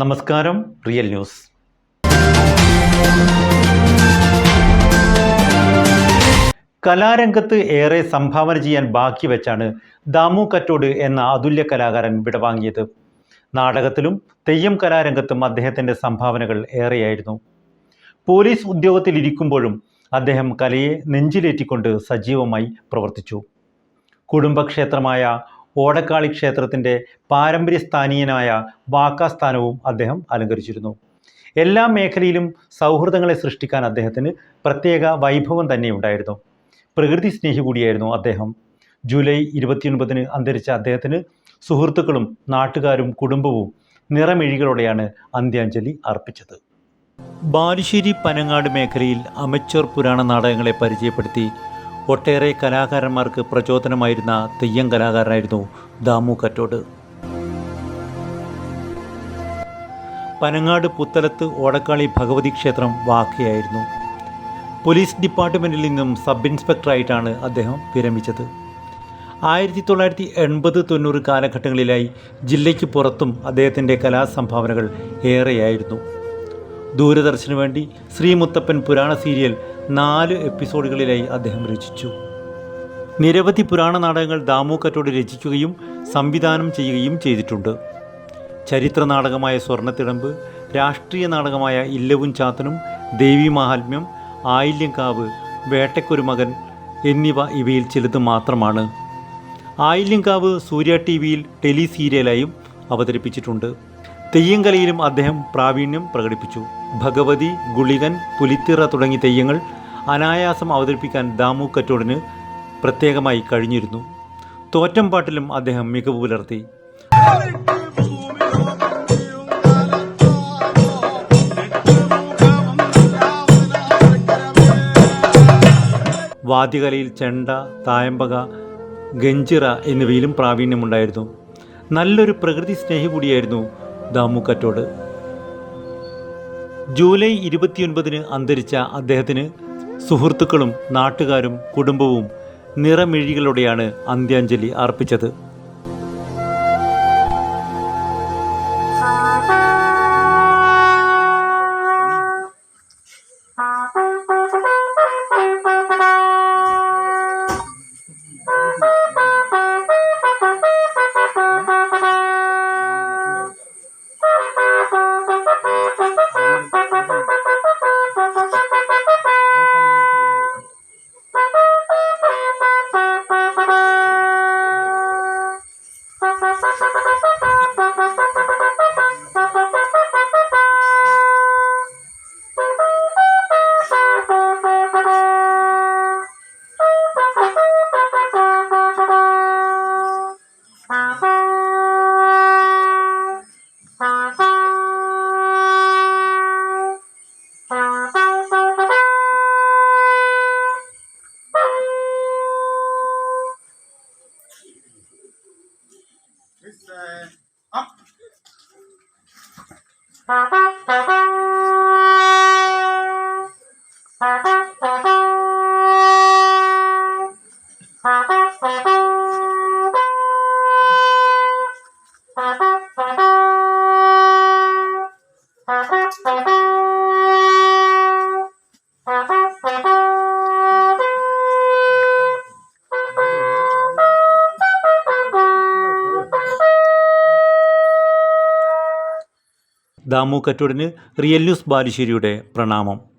നമസ്കാരം real news. കലാരംഗത്ത് ഏറെ സംഭാവന ചെയ്യാൻ ബാക്കി വെച്ചാണ് ദാമു കറ്റോട് എന്ന അതുല്യ കലാകാരൻ വിടവാങ്ങിയത്. നാടകത്തിലും തെയ്യം കലാരംഗത്തും അദ്ദേഹത്തിന്റെ സംഭാവനകൾ ഏറെയായിരുന്നു. പോലീസ് ഉദ്യോഗത്തിലിരിക്കുമ്പോഴും അദ്ദേഹം കലയെ നെഞ്ചിലേറ്റിക്കൊണ്ട് സജീവമായി പ്രവർത്തിച്ചു. കുടുംബക്ഷേത്രമായ ഓടക്കാളി ക്ഷേത്രത്തിന്റെ പാരമ്പര്യസ്ഥാനീയനായ വാക്കാസ്ഥാനവും അദ്ദേഹം അലങ്കരിച്ചിരുന്നു. എല്ലാ മേഖലയിലും സൗഹൃദങ്ങളെ സൃഷ്ടിക്കാൻ അദ്ദേഹത്തിന് പ്രത്യേക വൈഭവം തന്നെ ഉണ്ടായിരുന്നു. പ്രകൃതി സ്നേഹി കൂടിയായിരുന്നു അദ്ദേഹം. ജൂലൈ ഇരുപത്തിയൊൻപതിന് അന്തരിച്ച അദ്ദേഹത്തിന് സുഹൃത്തുക്കളും നാട്ടുകാരും കുടുംബവും നിറമിഴികളോടെയാണ് അന്ത്യാഞ്ജലി അർപ്പിച്ചത്. ബാലുശ്ശേരി പനങ്ങാട് മേഖലയിൽ അമച്ചർ പുരാണ നാടകങ്ങളെ പരിചയപ്പെടുത്തി ഒട്ടേറെ കലാകാരന്മാർക്ക് പ്രചോദനമായിരുന്ന തെയ്യം കലാകാരനായിരുന്നു ദാമു കറ്റോട്. പനങ്ങാട് പുത്തലത്ത് ഓടക്കാളി ഭഗവതി ക്ഷേത്രം വാക്കയായിരുന്നു. പോലീസ് ഡിപ്പാർട്ട്മെന്റിൽ നിന്നും സബ് ഇൻസ്പെക്ടറായിട്ടാണ് അദ്ദേഹം വിരമിച്ചത്. ആയിരത്തി തൊള്ളായിരത്തി എൺപത് തൊണ്ണൂറ് കാലഘട്ടങ്ങളിലായി ജില്ലയ്ക്ക് പുറത്തും അദ്ദേഹത്തിന്റെ കലാസംഭാവനകൾ ഏറെയായിരുന്നു. ദൂരദർശന് വേണ്ടി ശ്രീ മുത്തപ്പൻ പുരാണ സീരിയൽ നാല് എപ്പിസോഡുകളിലായി അദ്ദേഹം രചിച്ചു. നിരവധി പുരാണ നാടകങ്ങൾ ദാമൂക്കറ്റോട് കറ്റോട് രചിക്കുകയും സംവിധാനം ചെയ്യുകയും ചെയ്തിട്ടുണ്ട്. ചരിത്ര നാടകമായ സ്വർണത്തിടമ്പ് രാഷ്ട്രീയ നാടകമായ ഇല്ലവും ചാത്തനും ദേവി മാഹാത്മ്യം ആയില്യങ്കാവ് വേട്ടയ്ക്കൊരു മകൻ എന്നിവ ഇവയിൽ ചിലത് മാത്രമാണ്. ആയില്യങ്കാവ് സൂര്യ ടി വിയിൽ ടെലി സീരിയലായും അവതരിപ്പിച്ചിട്ടുണ്ട്. തെയ്യം കലയിലും അദ്ദേഹം പ്രാവീണ്യം പ്രകടിപ്പിച്ചു. ഭഗവതി ഗുളികൻ പുലിത്തിറ തുടങ്ങിയ തെയ്യങ്ങൾ അനായാസം അവതരിപ്പിക്കാൻ ദാമു കറ്റോടിന് പ്രത്യേകമായി കഴിഞ്ഞിരുന്നു. തോറ്റംപാട്ടിലും അദ്ദേഹം മികവ് പുലർത്തി. വാദ്യകലയിൽ ചെണ്ട തായമ്പക ഗഞ്ചിറ എന്നിവയിലും പ്രാവീണ്യമുണ്ടായിരുന്നു. നല്ലൊരു പ്രകൃതി സ്നേഹി കൂടിയായിരുന്നു ദാമു കറ്റോട് ജൂലൈ ഇരുപത്തിയൊൻപതിന് അന്തരിച്ച അദ്ദേഹത്തിന് സുഹൃത്തുക്കളും നാട്ടുകാരും കുടുംബവും നിറമിഴികളോടെയാണ് അന്ത്യാഞ്ജലി അർപ്പിച്ചത്. ハハハ! up. ദാമു കറ്റോടിന് റിയൽ ന്യൂസ് ബാലുശ്ശേരിയുടെ പ്രണാമം.